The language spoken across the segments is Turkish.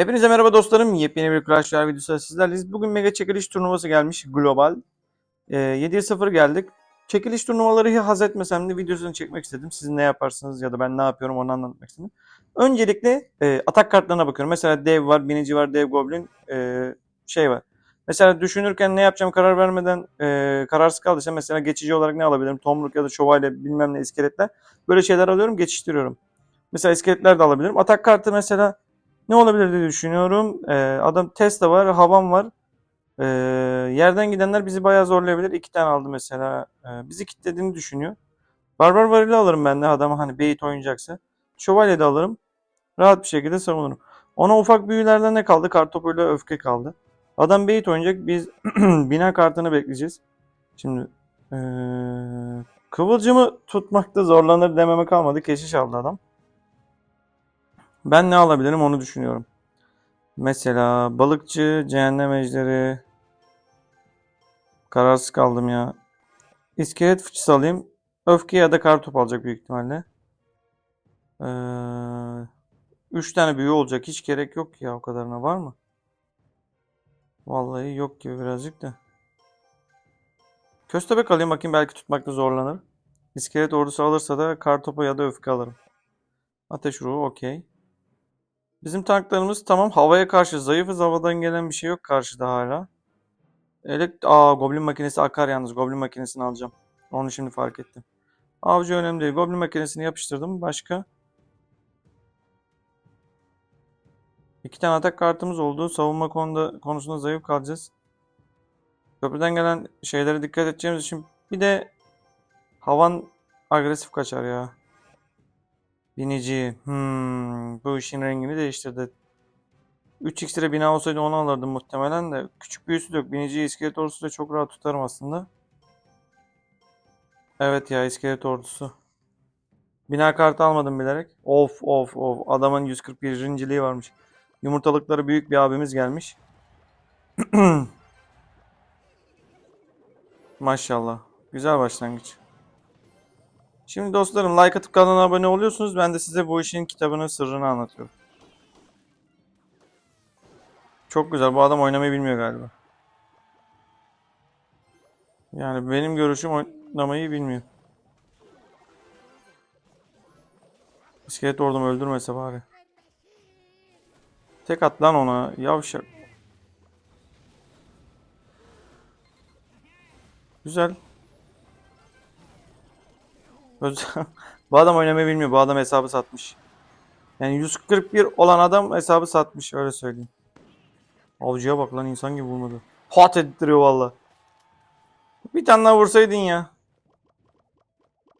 Hepinize merhaba dostlarım. Yepyeni bir Clash Royale videosu sizlerleyiz. Bugün mega çekiliş turnuvası gelmiş global. Ee, 7'ye 0 geldik. Çekiliş turnuvaları haz etmesem de videosunu çekmek istedim. Siz ne yaparsınız ya da ben ne yapıyorum onu anlatmak istedim. Öncelikle e, atak kartlarına bakıyorum. Mesela dev var, binici var, dev goblin e, şey var. Mesela düşünürken ne yapacağım karar vermeden e, kararsız kaldıysam mesela geçici olarak ne alabilirim? Tomruk ya da şövalye bilmem ne iskeletler. Böyle şeyler alıyorum geçiştiriyorum. Mesela iskeletler de alabilirim. Atak kartı mesela ne olabilir diye düşünüyorum. Ee, adam Tesla var, havan var. Ee, yerden gidenler bizi bayağı zorlayabilir. İki tane aldı mesela. Ee, bizi kilitlediğini düşünüyor. Barbar varili alırım ben de adamı hani bait oynayacaksa. Şövalye de alırım. Rahat bir şekilde savunurum. Ona ufak büyülerden ne kaldı? Kartopuyla öfke kaldı. Adam bait oynayacak. Biz bina kartını bekleyeceğiz. Şimdi ee, kıvılcımı tutmakta zorlanır dememe kalmadı. Keşiş aldı adam. Ben ne alabilirim onu düşünüyorum. Mesela balıkçı, cehennem ejderi. Kararsız kaldım ya. İskelet fıçısı alayım. Öfke ya da kartop alacak büyük ihtimalle. Ee, üç tane büyü olacak. Hiç gerek yok ya o kadarına var mı? Vallahi yok gibi birazcık da. Köstebek alayım bakayım belki tutmakta zorlanır. İskelet ordusu alırsa da kartopu ya da öfke alırım. Ateş ruhu okey. Bizim tanklarımız tamam havaya karşı zayıfız. Havadan gelen bir şey yok karşıda hala. Elekt Aa Goblin makinesi akar yalnız. Goblin makinesini alacağım. Onu şimdi fark ettim. Avcı önemli değil. Goblin makinesini yapıştırdım. Başka? İki tane atak kartımız oldu. Savunma konuda, konusunda zayıf kalacağız. Köprüden gelen şeylere dikkat edeceğimiz için bir de havan agresif kaçar ya. Binici. Hmm, bu işin rengini değiştirdi. 3x lira bina olsaydı onu alırdım muhtemelen de. Küçük büyüsü de yok. Binici iskelet ordusu da çok rahat tutarım aslında. Evet ya iskelet ordusu. Bina kartı almadım bilerek. Of of of. Adamın 141. varmış. Yumurtalıkları büyük bir abimiz gelmiş. Maşallah. Güzel başlangıç. Şimdi dostlarım like atıp kanala abone oluyorsunuz. Ben de size bu işin kitabını, sırrını anlatıyorum. Çok güzel. Bu adam oynamayı bilmiyor galiba. Yani benim görüşüm oynamayı bilmiyor. İskelet ordumu öldürmese bari. Tek at lan ona. Yavşak. Güzel. Bu adam oynamayı bilmiyor. Bu adam hesabı satmış. Yani 141 olan adam hesabı satmış. Öyle söyleyeyim. Avcıya bak lan insan gibi vurmadı. Hat ettiriyor valla. Bir tane daha vursaydın ya.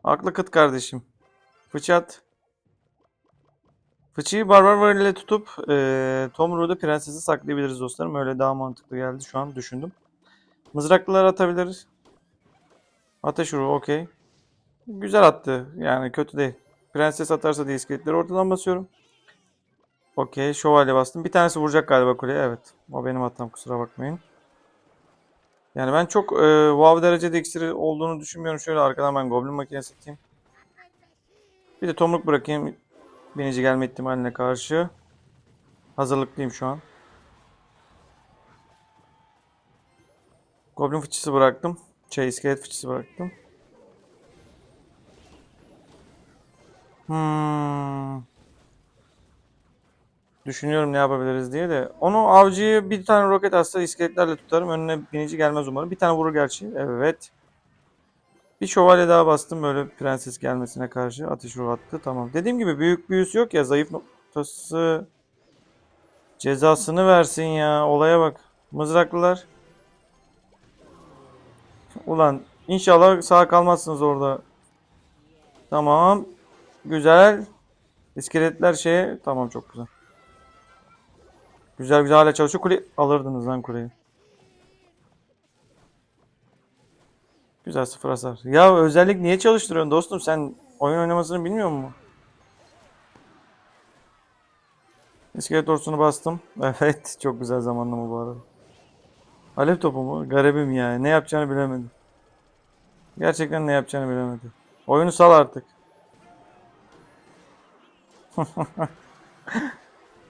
Aklı kıt kardeşim. Fıçat. Fıçıyı barbar varıyla tutup e, Tomruğ'da prensesi saklayabiliriz dostlarım. Öyle daha mantıklı geldi şu an düşündüm. Mızraklılar atabiliriz. Ateş ruhu okey. Güzel attı. Yani kötü değil. Prenses atarsa diye iskeletleri ortadan basıyorum. Okey. Şövalye bastım. Bir tanesi vuracak galiba kuleye. Evet. O benim hatam. Kusura bakmayın. Yani ben çok e, wow derecede iksiri olduğunu düşünmüyorum. Şöyle arkadan ben goblin makinesi atayım. Bir de tomruk bırakayım. Binici gelme ihtimaline karşı. Hazırlıklıyım şu an. Goblin fıçısı bıraktım. Şey iskelet fıçısı bıraktım. Hmm. Düşünüyorum ne yapabiliriz diye de. Onu avcıyı bir tane roket atsa iskeletlerle tutarım. Önüne binici gelmez umarım. Bir tane vurur gerçi. Evet. Bir şövalye daha bastım böyle prenses gelmesine karşı. Ateş ruhu attı. Tamam. Dediğim gibi büyük büyüsü yok ya. Zayıf noktası. Cezasını versin ya. Olaya bak. Mızraklılar. Ulan inşallah sağ kalmazsınız orada. Tamam. Güzel. İskeletler şeye. Tamam çok güzel. Güzel güzel hala çalışıyor. Kule alırdınız lan kuleyi. Güzel sıfır hasar. Ya özellik niye çalıştırıyorsun dostum? Sen oyun oynamasını bilmiyor musun? İskelet orsunu bastım. Evet. Çok güzel zamanlama bu arada. Alev topu mu? Garibim ya. Ne yapacağını bilemedim. Gerçekten ne yapacağını bilemedi. Oyunu sal artık.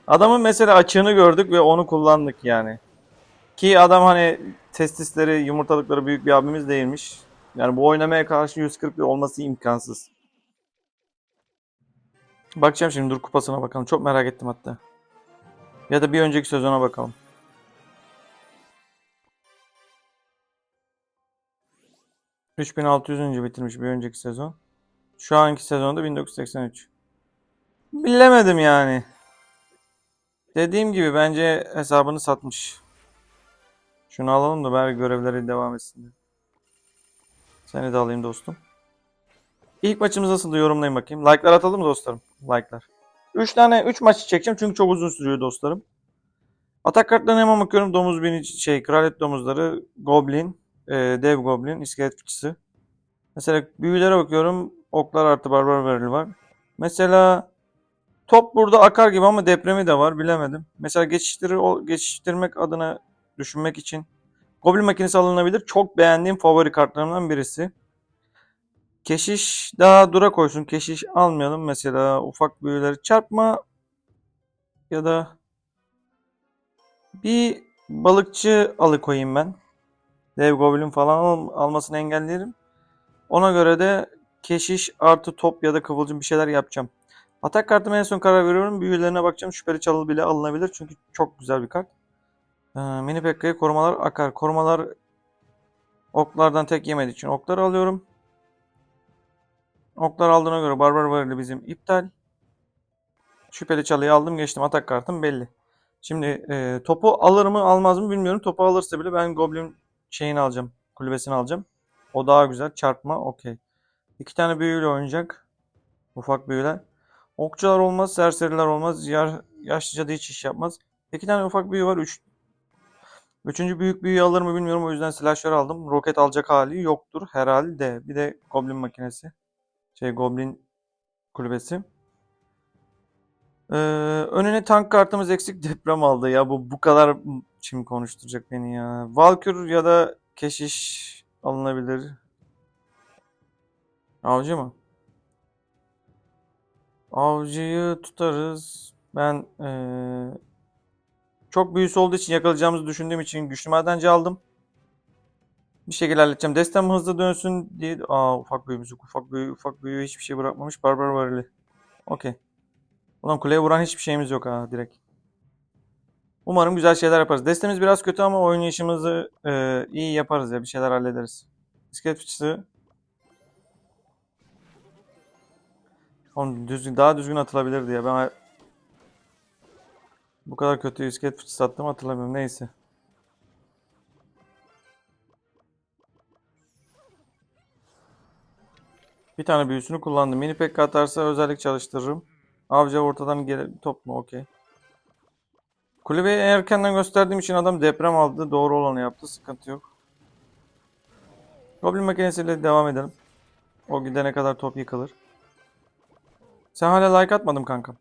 Adamın mesela açığını gördük ve onu kullandık yani. Ki adam hani testisleri, yumurtalıkları büyük bir abimiz değilmiş. Yani bu oynamaya karşı 141 olması imkansız. Bakacağım şimdi dur kupasına bakalım. Çok merak ettim hatta. Ya da bir önceki sezona bakalım. ...3600. bitirmiş bir önceki sezon. Şu anki sezonda 1983. Bilemedim yani. Dediğim gibi bence hesabını satmış. Şunu alalım da bari görevleri devam etsin. Seni de alayım dostum. İlk maçımız nasıldı yorumlayın bakayım. Like'lar atalım dostlarım? Like'lar. 3 tane 3 maçı çekeceğim çünkü çok uzun sürüyor dostlarım. Atak kartlarına hemen bakıyorum. Domuz binici şey kraliyet domuzları, goblin, e, dev goblin, iskelet fıçısı. Mesela büyülere bakıyorum. Oklar artı barbar verili var. Mesela top burada akar gibi ama depremi de var bilemedim. Mesela geçiştirir, o- geçiştirmek adına düşünmek için Goblin makinesi alınabilir. Çok beğendiğim favori kartlarımdan birisi. Keşiş daha dura koysun. Keşiş almayalım. Mesela ufak büyüleri çarpma ya da bir balıkçı alıkoyayım ben. Dev goblin falan al- almasını engellerim. Ona göre de keşiş artı top ya da kıvılcım bir şeyler yapacağım. Atak kartıma en son karar veriyorum. Büyülerine bakacağım. Şüpheli çalı bile alınabilir. Çünkü çok güzel bir kart. Ee, mini Pekka'ya korumalar akar. Korumalar oklardan tek yemediği için okları alıyorum. Oklar aldığına göre barbar varili bizim iptal. Şüpheli çalıyı aldım geçtim. Atak kartım belli. Şimdi e, topu alır mı almaz mı bilmiyorum. Topu alırsa bile ben Goblin şeyini alacağım. Kulübesini alacağım. O daha güzel. Çarpma okey. İki tane büyüyle oynayacak. Ufak büyüler. Okçular olmaz. Serseriler olmaz. Yar, yaşlıca da hiç iş yapmaz. İki tane ufak büyü var. Üç, Üçüncü büyük büyüyü alır mı bilmiyorum. O yüzden slasher aldım. Roket alacak hali yoktur herhalde. Bir de Goblin makinesi. Şey Goblin kulübesi. Ee, önüne tank kartımız eksik deprem aldı ya. Bu bu kadar şimdi konuşturacak beni ya. Valkür ya da Keşiş alınabilir. Avcı mı? Avcıyı tutarız. Ben ee, çok büyüsü olduğu için yakalayacağımızı düşündüğüm için güçlü madenci aldım. Bir şekilde halledeceğim. Destem hızlı dönsün diye. Aa ufak büyümüz. Ufak büyü, ufak büyü hiçbir şey bırakmamış. Barbar varili. Okey. Ulan kuleye vuran hiçbir şeyimiz yok ha direkt. Umarım güzel şeyler yaparız. Destemiz biraz kötü ama oynayışımızı e, iyi yaparız ya. Bir şeyler hallederiz. İskelet fıçısı. Oğlum düzgün, daha düzgün atılabilirdi ya. Ben bu kadar kötü iskelet fıçısı attım hatırlamıyorum. Neyse. Bir tane büyüsünü kullandım. Mini pekka atarsa özellik çalıştırırım. Avcı ortadan gele top mu? Okey. Kulübeyi erkenden gösterdiğim için adam deprem aldı. Doğru olanı yaptı. Sıkıntı yok. Goblin makinesiyle devam edelim. O gidene kadar top yıkılır. Sen hala like atmadın kankam.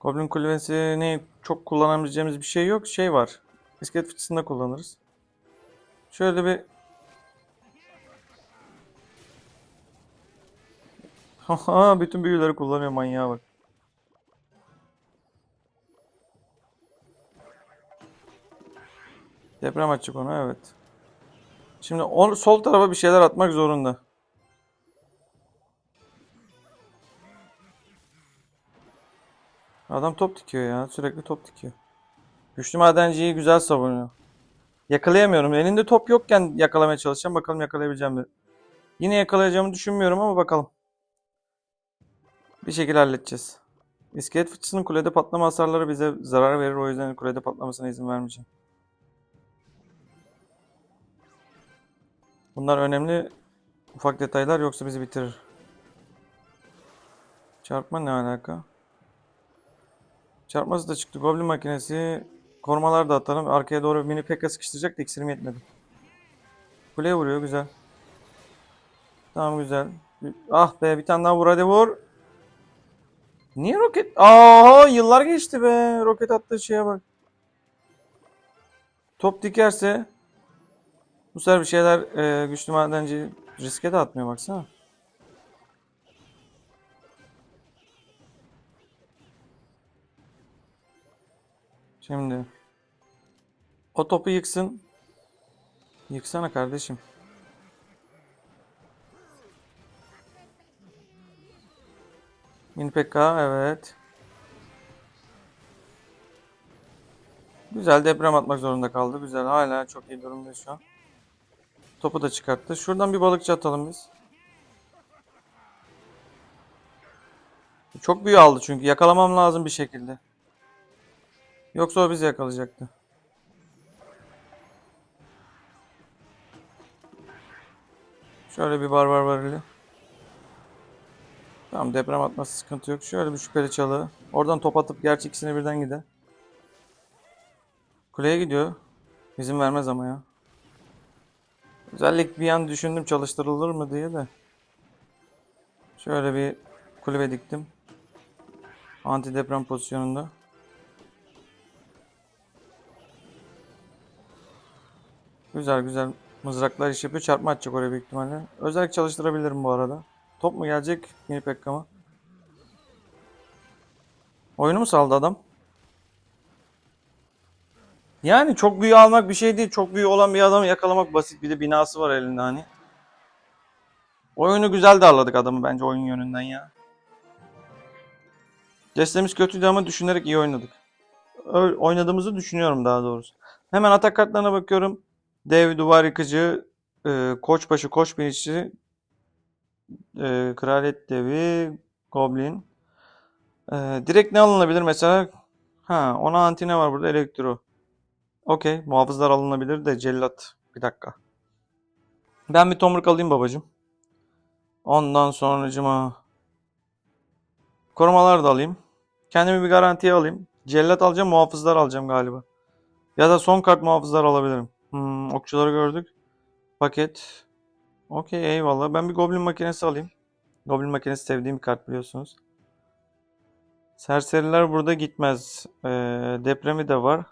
Goblin kulübesini çok kullanabileceğimiz bir şey yok. Şey var. İskelet fıçısında kullanırız. Şöyle bir Haha bütün büyüleri kullanıyor manyağa bak. Deprem açık ona evet. Şimdi o, sol tarafa bir şeyler atmak zorunda. Adam top dikiyor ya. Sürekli top dikiyor. Güçlü madenciyi güzel savunuyor. Yakalayamıyorum. Elinde top yokken yakalamaya çalışacağım. Bakalım yakalayabileceğim mi? Yine yakalayacağımı düşünmüyorum ama bakalım. Bir şekilde halledeceğiz. İskelet fıçısının kulede patlama hasarları bize zarar verir. O yüzden kulede patlamasına izin vermeyeceğim. Bunlar önemli ufak detaylar yoksa bizi bitirir. Çarpma ne alaka? Çarpması da çıktı. Goblin makinesi. Korumalar da atalım. Arkaya doğru mini pekka sıkıştıracak da iksirim yetmedi. Kuleye vuruyor güzel. Tamam güzel. Ah be bir tane daha vur hadi vur. Niye roket? Aa yıllar geçti be. Roket attığı şeye bak. Top dikerse bu sefer bir şeyler e, güçlü madenci riske de atmıyor baksana. Şimdi o topu yıksın. Yıksana kardeşim. Mini PK evet. Güzel deprem atmak zorunda kaldı. Güzel hala çok iyi durumda şu an. Topu da çıkarttı. Şuradan bir balıkçı atalım biz. Çok büyü aldı çünkü. Yakalamam lazım bir şekilde. Yoksa o bizi yakalayacaktı. Şöyle bir barbar varili. Tamam deprem atması sıkıntı yok. Şöyle bir şüpheli çalı. Oradan top atıp gerçi ikisine birden gider. Kuleye gidiyor. İzin vermez ama ya. Özellikle bir an düşündüm çalıştırılır mı diye de. Şöyle bir kulübe diktim. Anti deprem pozisyonunda. Güzel güzel mızraklar iş yapıyor. Çarpma atacak oraya büyük ihtimalle. Özellikle çalıştırabilirim bu arada. Top mu gelecek? Mini Pekka mı? Oyunu mu saldı adam? Yani çok büyü almak bir şey değil. Çok büyü olan bir adamı yakalamak basit. Bir de binası var elinde hani. Oyunu güzel darladık adamı bence oyun yönünden ya. Destemiz kötüydü ama düşünerek iyi oynadık. Öyle oynadığımızı düşünüyorum daha doğrusu. Hemen atak kartlarına bakıyorum. Dev, duvar yıkıcı, e, koçbaşı, koç binicisi, e, kraliyet devi, goblin. E, direkt ne alınabilir mesela? Ha, ona anti ne var burada? Elektro. Okey. Muhafızlar alınabilir de cellat. Bir dakika. Ben bir tomruk alayım babacım. Ondan sonracıma korumalar da alayım. Kendimi bir garantiye alayım. Cellat alacağım, muhafızlar alacağım galiba. Ya da son kart muhafızlar alabilirim. Hmm, okçuları gördük. Paket. Okey eyvallah. Ben bir goblin makinesi alayım. Goblin makinesi sevdiğim bir kart biliyorsunuz. Serseriler burada gitmez. Ee, depremi de var.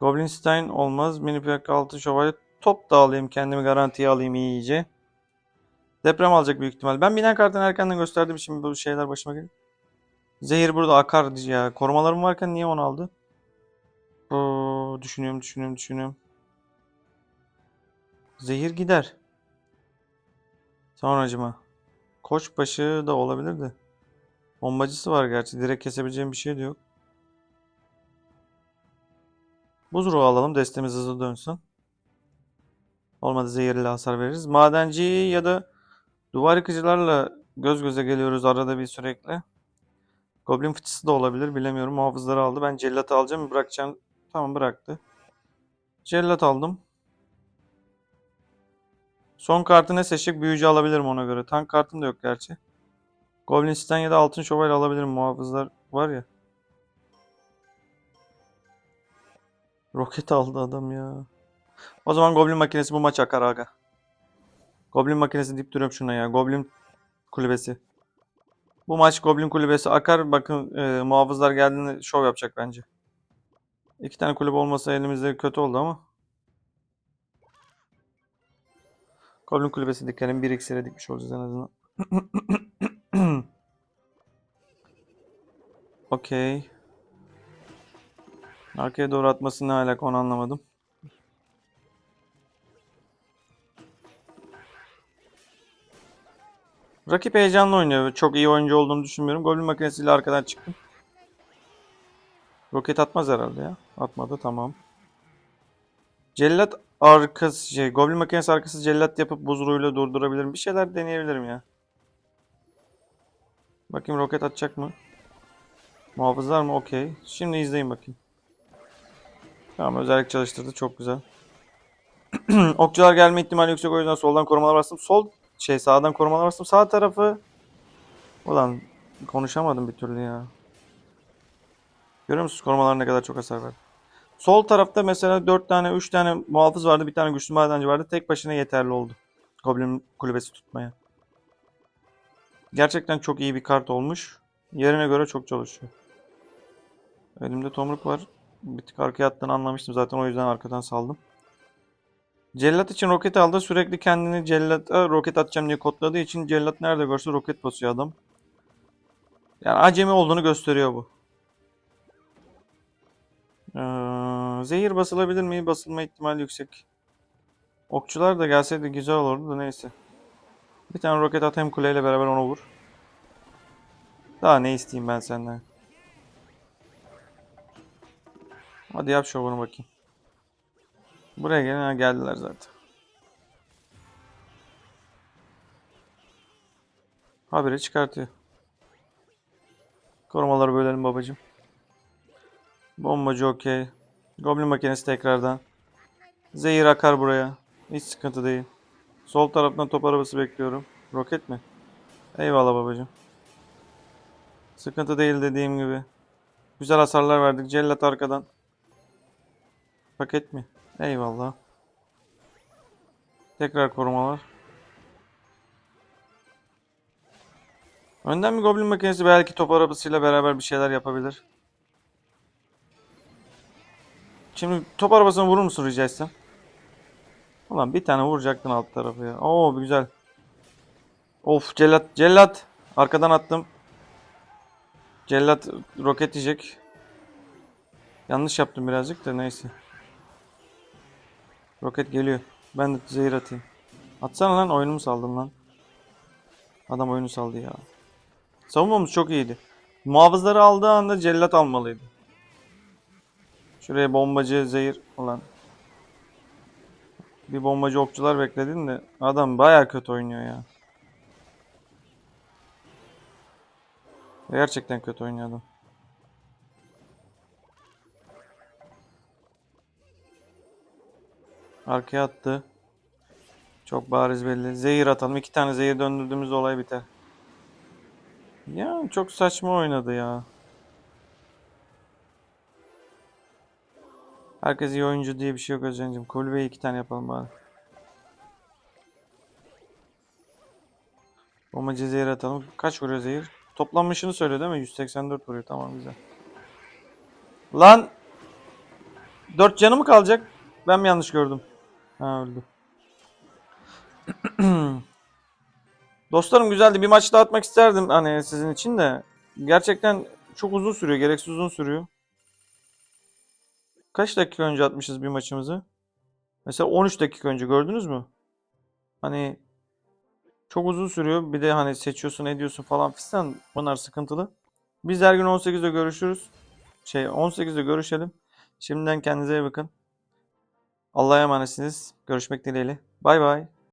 Goblin Stein olmaz. Mini plak altı şövalye. Top da alayım. Kendimi garantiye alayım iyice. Deprem alacak büyük ihtimal. Ben binen kartını erkenden gösterdiğim için bu şeyler başıma geliyor. Zehir burada akar ya. Korumalarım varken niye onu aldı? Oo, düşünüyorum, düşünüyorum, düşünüyorum. Zehir gider. Sonracıma. Koçbaşı da olabilir de. Bombacısı var gerçi. Direkt kesebileceğim bir şey de yok. Buzruğu alalım. Destemiz hızlı dönsün. Olmadı zehirli hasar veririz. Madenci ya da duvar yıkıcılarla göz göze geliyoruz arada bir sürekli. Goblin fıçısı da olabilir. Bilemiyorum. Muhafızları aldı. Ben cellatı alacağım. Bırakacağım. Tamam bıraktı. Cellat aldım. Son kartı ne seçecek? Büyücü alabilirim ona göre. Tank kartım da yok gerçi. Goblin Stan ya da Altın Şövalye alabilirim. Muhafızlar var ya. Roket aldı adam ya. O zaman Goblin makinesi bu maç akar aga. Goblin makinesi deyip duruyorum şuna ya. Goblin kulübesi. Bu maç Goblin kulübesi akar. Bakın e, muhafızlar geldiğinde şov yapacak bence. İki tane kulübe olmasa elimizde kötü oldu ama. Goblin kulübesi dikelim. Bir iksire dikmiş olacağız en azından. Okey. Arkaya doğru atması ne alaka onu anlamadım. Rakip heyecanlı oynuyor. Çok iyi oyuncu olduğunu düşünmüyorum. Goblin makinesiyle arkadan çıktım. Roket atmaz herhalde ya. Atmadı tamam. Cellat arkası şey Goblin makinesi arkası cellat yapıp buzruğuyla durdurabilirim. Bir şeyler deneyebilirim ya. Bakayım roket atacak mı? Muhafızlar mı? Okey. Şimdi izleyin bakayım. Tamam özellik çalıştırdı. Çok güzel. Okçular gelme ihtimali yüksek o yüzden soldan korumalar bastım. Sol şey sağdan korumalar bastım. Sağ tarafı Ulan konuşamadım bir türlü ya. Görüyor musunuz korumalar ne kadar çok hasar verdi. Sol tarafta mesela 4 tane 3 tane muhafız vardı. Bir tane güçlü madenci vardı. Tek başına yeterli oldu. Goblin kulübesi tutmaya. Gerçekten çok iyi bir kart olmuş. Yerine göre çok çalışıyor. Elimde tomruk var. Bir tık arkaya attığını anlamıştım zaten o yüzden arkadan saldım. Cellat için roket aldı. Sürekli kendini cellata roket atacağım diye kodladığı için cellat nerede görse roket basıyor adam. Yani acemi olduğunu gösteriyor bu. Ee, zehir basılabilir mi? Basılma ihtimali yüksek. Okçular da gelseydi güzel olurdu da neyse. Bir tane roket atayım kuleyle beraber onu vur. Daha ne isteyeyim ben senden? Hadi yap şovunu bakayım. Buraya gelin geldiler zaten. Haberi çıkartıyor. Korumaları bölelim babacım. Bombacı okey. Goblin makinesi tekrardan. Zehir akar buraya. Hiç sıkıntı değil. Sol taraftan top arabası bekliyorum. Roket mi? Eyvallah babacım. Sıkıntı değil dediğim gibi. Güzel hasarlar verdik. Cellat arkadan. Paket mi? Eyvallah. Tekrar korumalar. Önden bir goblin makinesi belki top arabasıyla beraber bir şeyler yapabilir. Şimdi top arabasını vurur musun rica etsem? Ulan bir tane vuracaktın alt tarafı ya. Oo güzel. Of cellat cellat. Arkadan attım. Cellat roket yiyecek. Yanlış yaptım birazcık da neyse. Roket geliyor. Ben de zehir atayım. Atsana lan oyunumu saldım lan. Adam oyunu saldı ya. Savunmamız çok iyiydi. Muhafızları aldığı anda cellat almalıydı. Şuraya bombacı zehir olan. Bir bombacı okçular bekledin de adam baya kötü oynuyor ya. Gerçekten kötü oynuyor adam. Arkaya attı. Çok bariz belli. Zehir atalım. İki tane zehir döndürdüğümüz olay biter. Ya çok saçma oynadı ya. Herkes iyi oyuncu diye bir şey yok Özcan'cığım. Kulübeyi iki tane yapalım bari. Bombacı zehir atalım. Kaç vuruyor zehir? Toplanmışını söylüyor değil mi? 184 vuruyor. Tamam güzel. Lan! 4 canı mı kalacak? Ben mi yanlış gördüm? Ha öldü. Dostlarım güzeldi. Bir maç daha atmak isterdim hani sizin için de. Gerçekten çok uzun sürüyor. Gereksiz uzun sürüyor. Kaç dakika önce atmışız bir maçımızı? Mesela 13 dakika önce gördünüz mü? Hani çok uzun sürüyor. Bir de hani seçiyorsun, ediyorsun falan fistan. Bunlar sıkıntılı. Biz her gün 18'de görüşürüz. Şey 18'de görüşelim. Şimdiden kendinize iyi bakın. Allah'a emanetsiniz. Görüşmek dileğiyle. Bay bay.